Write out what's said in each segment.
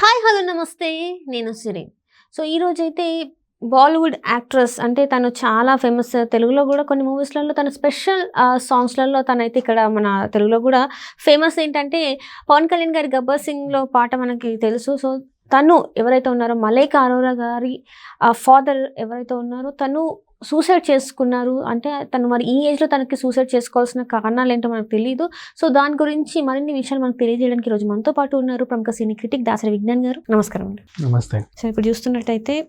Hi hello నమస్తే. నేను సిరి. So ఈరోజైతే బాలీవుడ్ యాక్ట్రెస్ అంటే తను చాలా ఫేమస్. తెలుగులో కూడా కొన్ని మూవీస్లలో తన స్పెషల్ సాంగ్స్లలో తనైతే ఇక్కడ మన తెలుగులో కూడా ఫేమస్ ఏంటంటే పవన్ కళ్యాణ్ గారి గబ్బర్ సింగ్లో పాట మనకి తెలుసు. సో తను ఎవరైతే ఉన్నారో మలైక అరోరా గారి ఫాదర్ ఎవరైతే ఉన్నారో తను సూసైడ్ చేసుకున్నారు. అంటే తను మరి ఈ ఏజ్లో తనకి సూసైడ్ చేసుకోవాల్సిన కారణాలు ఏంటో మనకు తెలియదు సో దాని గురించి మరిన్ని విషయాలు మనకు తెలియజేయడానికి ఈరోజు మనతో పాటు ఉన్నారు ప్రముఖ సినీ క్రిటిక్ దాసరి విజ్ఞాన్ గారు. నమస్కారం అండి. నమస్తే. సో ఇప్పుడు చూస్తున్నట్టయితే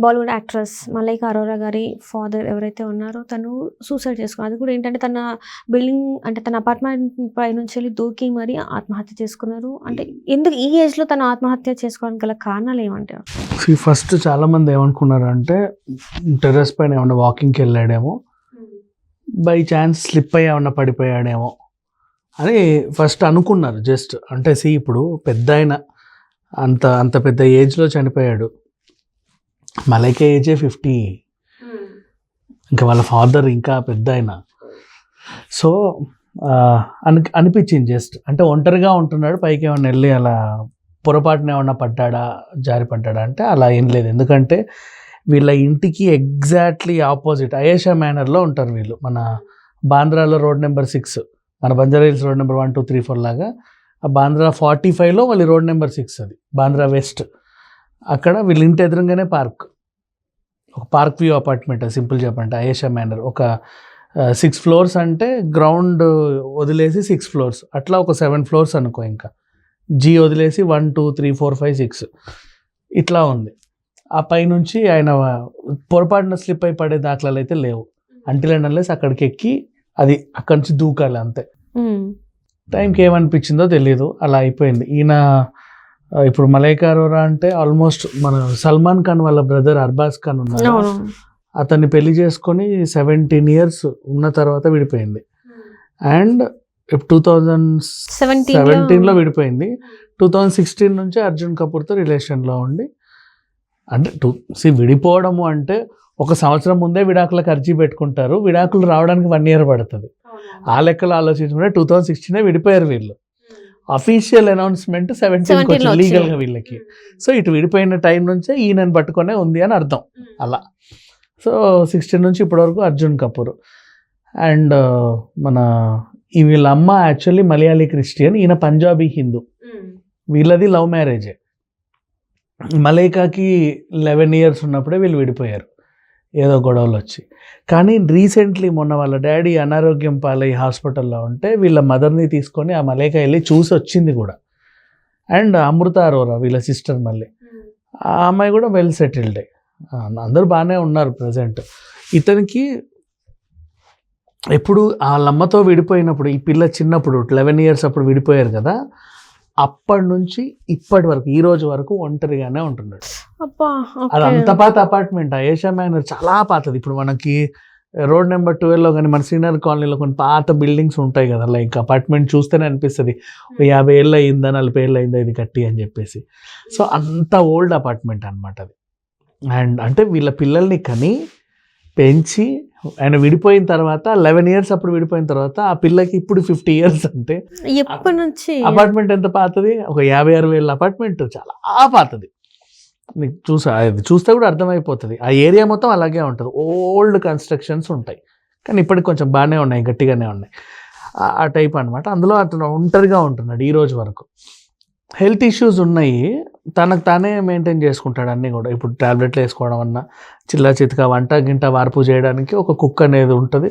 బాలీవుడ్ యాక్ట్రెస్ మలైక అరోరా గారి ఫాదర్ ఎవరైతే ఉన్నారో తను సూసైడ్ చేసుకున్నారు. అది కూడా ఏంటంటే తన బిల్డింగ్ అంటే తన అపార్ట్మెంట్ పై నుంచి వెళ్ళి దూకి మరి ఆత్మహత్య చేసుకున్నారు. అంటే ఎందుకు ఈ ఏజ్లో తను ఆత్మహత్య చేసుకోవడానికి గల కారణాలు ఏమంటారు ఫస్ట్ చాలా మంది ఏమనుకున్నారు అంటే టెర్రస్ పైన ఏమన్నా వాకింగ్కి వెళ్ళాడేమో బై ఛాన్స్ స్లిప్ అయ్యి ఏమన్నా పడిపోయాడేమో అని ఫస్ట్ అనుకున్నారు. జస్ట్ అంటే సి ఇప్పుడు పెద్ద ఆయన అంత అంత పెద్ద ఏజ్లో చనిపోయాడు. మలైకే ఏజే ఫిఫ్టీ. ఇంకా వాళ్ళ ఫాదర్ ఇంకా పెద్ద ఆయన సో అని అనిపించింది జస్ట్. అంటే ఒంటరిగా ఉంటున్నాడు పైకి ఏమన్నా వెళ్ళి అలా పొరపాటున ఏమన్నా పడ్డాడా జారి పడ్డాడా అంటే అలా ఏం లేదు. ఎందుకంటే వీళ్ళ ఇంటికి ఎగ్జాక్ట్లీ ఆపోజిట్ అయేషా మేనర్లో ఉంటారు వీళ్ళు. మన బాంద్రాలో రోడ్ నెంబర్ సిక్స్ మన Banjara hills road number one two three four లాగా. ఆ బాంద్రా ఫార్టీ ఫైవ్లో మళ్ళీ రోడ్ నెంబర్ సిక్స్ అది బాంద్రా వెస్ట్. అక్కడ వీళ్ళ ఇంటి ఎదురుగానే పార్క్. ఒక పార్క్ వ్యూ అపార్ట్మెంట్ సింపుల్ చెప్పండి అయేషా మేనర్ ఒక సిక్స్ ఫ్లోర్స్ అంటే గ్రౌండ్ వదిలేసి సిక్స్ ఫ్లోర్స్ అట్లా ఒక సెవెన్ ఫ్లోర్స్ అనుకో ఇంకా. జీ వదిలేసి one two three four five six ఇట్లా ఉంది. ఆ పైనుంచి ఆయన పొరపాటున స్లిప్ అయి పడే దాఖలాలు అయితే లేవు. అంటిల్ అండ్ అన్లెస్ అక్కడికి ఎక్కి అది అక్కడి నుంచి దూకాలి అంతే. టైంకి ఏమనిపించిందో తెలియదు అలా అయిపోయింది. ఈయన ఇప్పుడు మలైకా అరోరా అంటే ఆల్మోస్ట్ మన సల్మాన్ ఖాన్ వాళ్ళ బ్రదర్ అర్బాజ్ ఖాన్ ఉన్నారు అతన్ని పెళ్ళి చేసుకొని సెవెంటీన్ ఇయర్స్ ఉన్న తర్వాత విడిపోయింది. అండ్ టూ థౌజండ్ సెవెంటీన్ సెవెంటీన్లో విడిపోయింది. టూ థౌజండ్ సిక్స్టీన్ నుంచి అర్జున్ కపూర్తో రిలేషన్లో ఉండి అంటే టూ సి విడిపోవడము అంటే ఒక సంవత్సరం ముందే విడాకులకు అర్జీ పెట్టుకుంటారు. విడాకులు రావడానికి వన్ ఇయర్ పడుతుంది. ఆ లెక్కలు ఆలోచించుకుంటే టూ థౌజండ్ సిక్స్టీనే విడిపోయారు వీళ్ళు. అఫీషియల్ అనౌన్స్మెంట్ సెవెంటీన్ 17 లో లీగల్గా వచ్చింది. వీళ్ళకి. సో ఇటు విడిపోయిన టైం నుంచే ఈయనని పట్టుకునే ఉంది అని అర్థం. అలా. సో సిక్స్టీన్ నుంచి ఇప్పటివరకు అర్జున్ కపూర్. అండ్ మన ఈ వీళ్ళ అమ్మ యాక్చువల్లీ మలయాళీ క్రిస్టియన్ ఈయన పంజాబీ హిందూ. వీళ్ళది లవ్ మ్యారేజే. మలైకాకి లెవెన్ ఇయర్స్ ఉన్నప్పుడే వీళ్ళు విడిపోయారు. ఏదో గొడవలు వచ్చి కానీ రీసెంట్లీ మొన్న వాళ్ళ డాడీ అనారోగ్యం పాలై హాస్పిటల్లో ఉంటే వీళ్ళ మదర్ని తీసుకొని ఆ మలేక వెళ్ళి చూసి వచ్చింది కూడా. అండ్ అమృత అరోరా వీళ్ళ సిస్టర్ మళ్ళీ. ఆ అమ్మాయి కూడా వెల్ సెటిల్డ్. అందరూ బాగానే ఉన్నారు ప్రజెంట్. ఇతనికి ఎప్పుడు వాళ్ళ అమ్మతో విడిపోయినప్పుడు ఈ పిల్ల చిన్నప్పుడు లెవెన్ ఇయర్స్ అప్పుడు విడిపోయారు కదా అప్పటి నుంచి ఇప్పటి వరకు ఈ రోజు వరకు ఒంటరిగానే ఉంటున్నాడు. అది. అంత పాత అపార్ట్మెంట్? ఏషియా మైనర్ చాలా పాతది. ఇప్పుడు మనకి రోడ్ నెంబర్ ట్వెల్వ్లో కానీ మన శ్రీనగర్ కాలనీలో కొన్ని పాత బిల్డింగ్స్ ఉంటాయి కదా లైక్ అపార్ట్మెంట్ చూస్తేనే అనిపిస్తుంది. ఓ యాభై ఏళ్ళు అయిందా నలభై ఏళ్ళు అయిందా ఇది కట్టి అని చెప్పేసి. సో అంత ఓల్డ్ అపార్ట్మెంట్ అనమాట అది. అండ్ అంటే వీళ్ళ పిల్లల్ని కని పెంచి ఆయన విడిపోయిన తర్వాత లెవెన్ ఇయర్స్ అప్పుడు విడిపోయిన తర్వాత ఆ పిల్లకి ఇప్పుడు ఫిఫ్టీ ఇయర్స్ అంటే ఎప్పటి నుంచి? అపార్ట్మెంట్ ఎంత పాతది? ఒక యాభై అరవై వేల అపార్ట్మెంట్ చాలా పాతది. నీకు చూసా అది చూస్తే కూడా అర్థమైపోతుంది. ఆ ఏరియా మొత్తం అలాగే ఉంటుంది. ఓల్డ్ కన్స్ట్రక్షన్స్ ఉంటాయి. కానీ ఇప్పటికి కొంచెం బాగానే ఉన్నాయి గట్టిగానే ఉన్నాయి. ఆ- ఆ టైప్ అనమాట అందులో అతను ఒంటరిగా ఉంటున్నాడు ఈ రోజు వరకు. హెల్త్ ఇష్యూస్ ఉన్నాయి. తనకు తానే మెయింటైన్ చేసుకుంటాడు అన్నీ కూడా. ఇప్పుడు టాబ్లెట్లు వేసుకోవడం అన్నా చిల్లా చితక వంట గింట వార్పు చేయడానికి ఒక కుక్ అనేది ఉంటుంది.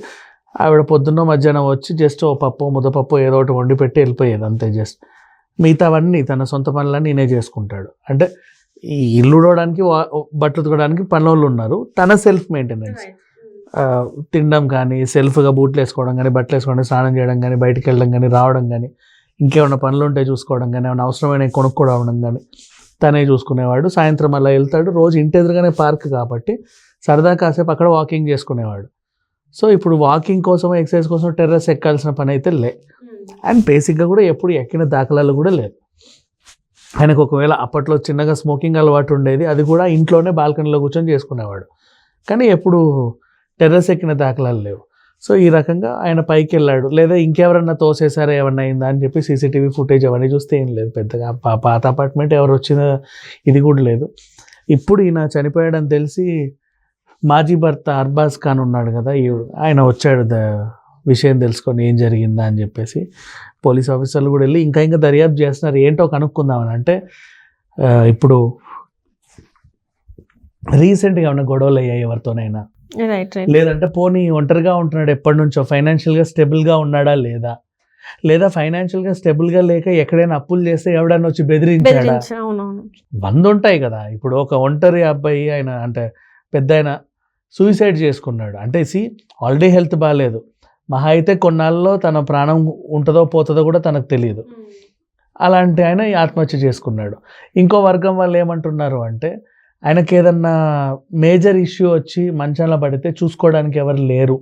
ఆవిడ పొద్దున్న మధ్యాహ్నం వచ్చి జస్ట్ ఓ పప్పు ముద్దపప్పు ఏదో ఒకటి వండి పెట్టి వెళ్ళిపోయేది అంతే జస్ట్ మిగతావన్నీ తన సొంత పనులన్నీ నేనే చేసుకుంటాడు. అంటే ఈ ఇల్లు ఉడవడానికి బట్టలు ఉతకడానికి పనులు ఉన్నారు. తన సెల్ఫ్ మెయింటెనెన్స్ తినడం కానీ సెల్ఫ్గా బూట్లు వేసుకోవడం కానీ బట్టలు వేసుకోవడం స్నానం చేయడం కానీ బయటికి వెళ్ళడం కానీ రావడం కానీ ఇంకేమైనా పనులు ఉంటే చూసుకోవడం కానీ ఏమైనా అవసరమైన కొనుక్కోవడం కానీ తనే చూసుకునేవాడు. సాయంత్రం అలా వెళ్తాడు. రోజు ఇంటి ఎదురుగానే పార్క్ కాబట్టి సరదా కాసేపు అక్కడ వాకింగ్ చేసుకునేవాడు. సో ఇప్పుడు వాకింగ్ కోసం ఎక్సర్సైజ్ కోసం టెర్రస్ ఎక్కాల్సిన పని అయితే లే. అండ్ బేసిక్గా కూడా ఎప్పుడు ఎక్కిన దాఖలాలు కూడా లేదు ఆయనకు ఒకవేళ అప్పట్లో చిన్నగా స్మోకింగ్ అలవాటు ఉండేది అది కూడా ఇంట్లోనే బాల్కనీలో కూర్చొని చేసుకునేవాడు. కానీ ఎప్పుడు టెర్రస్ ఎక్కిన దాఖలాలు లేవు. సో ఈ రకంగా ఆయన పైకి వెళ్ళాడు లేదా ఇంకెవరన్నా తోసేసారా ఏమన్నా అయిందా అని చెప్పి సీసీటీవీ ఫుటేజ్ అవన్నీ చూస్తే ఏం లేదు పెద్దగా. పా- పాత అపార్ట్మెంట్ ఎవరు వచ్చిన ఇది కూడా లేదు. ఇప్పుడు ఈయన చనిపోయాడని తెలిసి మాజీ భర్త అర్బాజ్ ఖాన్ ఉన్నాడు కదా ఈ ఆయన వచ్చాడు ద విషయం తెలుసుకొని ఏం జరిగిందా అని చెప్పేసి పోలీస్ ఆఫీసర్లు కూడా వెళ్ళి ఇంకా ఇంకా దర్యాప్తు చేస్తున్నారు. ఏంటో కనుక్కుందామని అంటే ఇప్పుడు రీసెంట్గా ఏమైనా గొడవలు అయ్యాయి ఎవరితోనైనా? లేదంటే పోనీ ఒంటరిగా ఉంటున్నాడు ఎప్పటి నుంచో ఫైనాన్షియల్గా స్టేబుల్గా ఉన్నాడా లేదా? లేదా ఫైనాన్షియల్గా స్టేబుల్గా లేక ఎక్కడైనా అప్పులు చేస్తే ఎవడన్నా వచ్చి బెదిరించాడా? వంద ఉంటాయి కదా. ఇప్పుడు ఒక ఒంటరి అబ్బాయి ఆయన అంటే పెద్ద ఆయన సూసైడ్ చేసుకున్నాడు. అంటే సి ఆల్రెడీ హెల్త్ బాగాలేదు మహా అయితే కొన్నాళ్ళలో తన ప్రాణం ఉంటుందో పోతుందో కూడా తనకు తెలియదు అలాంటి ఆయన ఆత్మహత్య చేసుకున్నాడు. ఇంకో వర్గం వాళ్ళు ఏమంటున్నారు అంటే ఆయనకి ఏదన్నా మేజర్ ఇష్యూ వచ్చి మంచంలో పడితే చూసుకోవడానికి ఎవరు లేరు.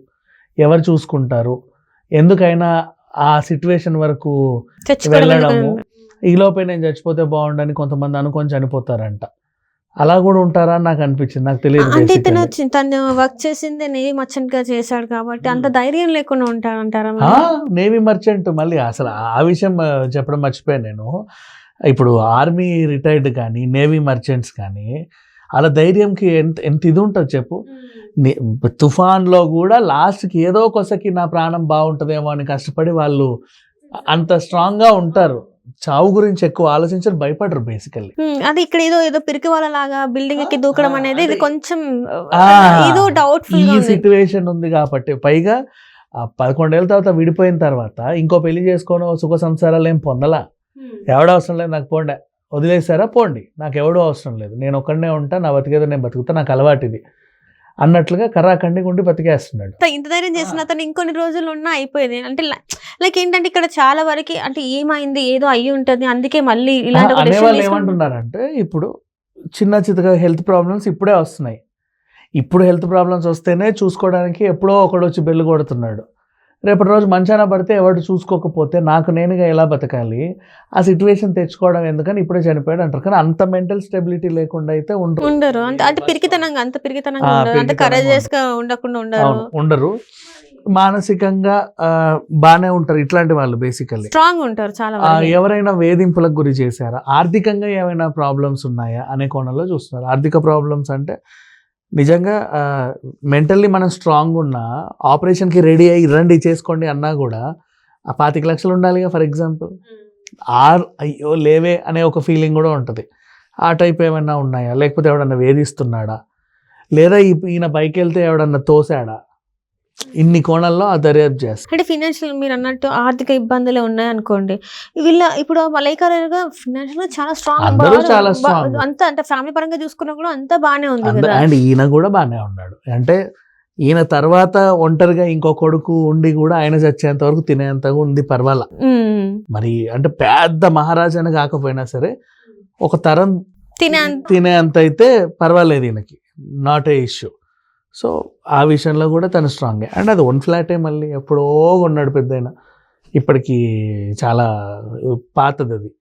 ఎవరు చూసుకుంటారు? ఎందుకైనా ఆ సిచ్యువేషన్ వరకు వెళ్ళడము. ఈలోపే నేను చచ్చిపోతే బాగుండని కొంతమంది అనుకొని చనిపోతారంట. అలా కూడా ఉంటారా? నాకు అనిపించింది. నాకు తెలియదు అంటే. చి- తను వర్క్ చేసింది నేవి మర్చెంట్గా చేశాడు కాబట్టి అంత ధైర్యం లేకుండా ఉంటారంటారా? నేవీ మర్చెంట్ మళ్ళీ అసలు ఆ విషయం చెప్పడం మర్చిపోయాను నేను. ఇప్పుడు ఆర్మీ రిటైర్డ్ కానీ నేవీ మర్చెంట్స్ కానీ అలా ధైర్యంకి ఎంత ఎంత ఇది ఉంటుంది చెప్పు. తుఫాన్లో కూడా లాస్ట్కి ఏదో కొసకి నా ప్రాణం బాగుంటుందేమో అని కష్టపడి వాళ్ళు అంత స్ట్రాంగ్గా ఉంటారు. చావు గురించి ఎక్కువ ఆలోచించరు భయపడరు బేసికల్లీ. అది ఇక్కడ ఏదో ఏదో పిరికి వాళ్ళ లాగా బిల్డింగ్ ఎక్కి దూకడం అనేది ఇది. కొంచెం ఏదో డౌట్ఫుల్ ఈ సిచ్యువేషన్ ఉంది. కాబట్టి పైగా పదకొండేళ్ళ తర్వాత విడిపోయిన తర్వాత ఇంకో పెళ్ళి చేసుకొని సుఖ సంసారాలు ఏం పొందలా. ఎవడ అవసరం లేదు నాకు పోండి. వదిలేసారా పోండి. నాకు ఎవడో అవసరం లేదు. నేను ఒక్కడనే ఉంటా నా బతికేదో నేను బతుకుతా నాకు అలవాటు ఇది. అన్నట్లుగా కర్రాకండి గుండి బతికేస్తున్నాడు. ఇంత- ధైర్యం చేసిన అతను ఇంకొన్ని రోజులు ఉన్నా అయిపోయేది. అంటే లైక్ ఏంటంటే ఇక్కడ చాలా వరకు అంటే ఏమైంది ఏదో అయ్యి ఉంటది అందుకే మళ్ళీ ఇలాంటి అనేవాళ్ళు. ఏమంటున్నారంటే ఇప్పుడు చిన్న చితక హెల్త్ ప్రాబ్లమ్స్ ఇప్పుడే వస్తున్నాయి. ఇప్పుడు హెల్త్ ప్రాబ్లమ్స్ వస్తేనే చూసుకోవడానికి ఎప్పుడో ఒకడు వచ్చి బెల్లు కొడుతున్నాడు. రేపటి రోజు మంచాన పడితే ఎవడు చూసుకోకపోతే నాకు నేనుగా ఎలా బతకాలి? ఆ సిచ్యువేషన్ తెచ్చుకోవడం ఎందుకని ఇప్పుడే చనిపోయాడు అంటారు. కానీ అంత మెంటల్ స్టెబిలిటీ లేకుండా అయితే ఉండరు. ఉండరు. అంటే పిరికితనంగా అంత పిరికితనంగా ఉండకుండా ఉండరు. ఉండరు. మానసికంగా బాగానే ఉంటారు ఇట్లాంటి వాళ్ళు బేసికల్లీ స్ట్రాంగ్ ఉంటారు చాలా. ఎవరైనా వేధింపులకు గురి చేశారా? ఆర్థికంగా ఏమైనా ప్రాబ్లమ్స్ ఉన్నాయా? అనే కోణంలో చూస్తున్నారు. ఆర్థిక ప్రాబ్లమ్స్ అంటే నిజంగా మెంటల్లీ మనం స్ట్రాంగ్ ఉన్నా ఆపరేషన్కి రెడీ అయ్యి రండి చేసుకోండి అన్నా కూడా ఆ పాతిక లక్షలు ఉండాలిగా ఫర్ ఎగ్జాంపుల్. ఆర్ అయ్యో లేవే అనే ఒక ఫీలింగ్ కూడా ఉంటుంది. ఆ టైప్ ఏమైనా ఉన్నాయా? లేకపోతే ఎవడన్నా వేధిస్తున్నాడా? లేదా ఈ- ఈయన పైకి వెళ్తే ఎవడన్నా తోసాడా ఇన్ని కోణాల్లో ఆ దర్యాప్తు చేస్తారు అంటే ఫినాన్షియల్ మీరు అన్నట్టు ఆర్థిక ఇబ్బందులే ఉన్నాయి అనుకోండి వీళ్ళ ఇప్పుడు మలైకాగా ఫినాన్షియల్గా చాలా స్ట్రాంగ్ చాలా strong. అంత అంటే ఫ్యామిలీ పరంగా చూసుకున్నా కూడా అంత బానే ఉంది అండ్ ఈయన కూడా బాగానే ఉన్నాడు. అంటే ఈయన తర్వాత ఒంటరిగా ఇంకో కొడుకు ఉండి కూడా ఆయన చచ్చేంత వరకు తినేంతగా ఉంది పర్వాలా. మరి అంటే పెద్ద మహారాజాని కాకపోయినా సరే ఒక తరం తినే తినేంత అయితే పర్వాలేదు ఈయనకి. నాట్ ఏ ఇష్యూ సో ఆ విషయంలో కూడా తను స్ట్రాంగే. అండ్ అది వన్ ఫ్లాటే మళ్ళీ ఎప్పుడో ఉన్నాడు పెద్ద ఇప్పటికి చాలా పాతది అది.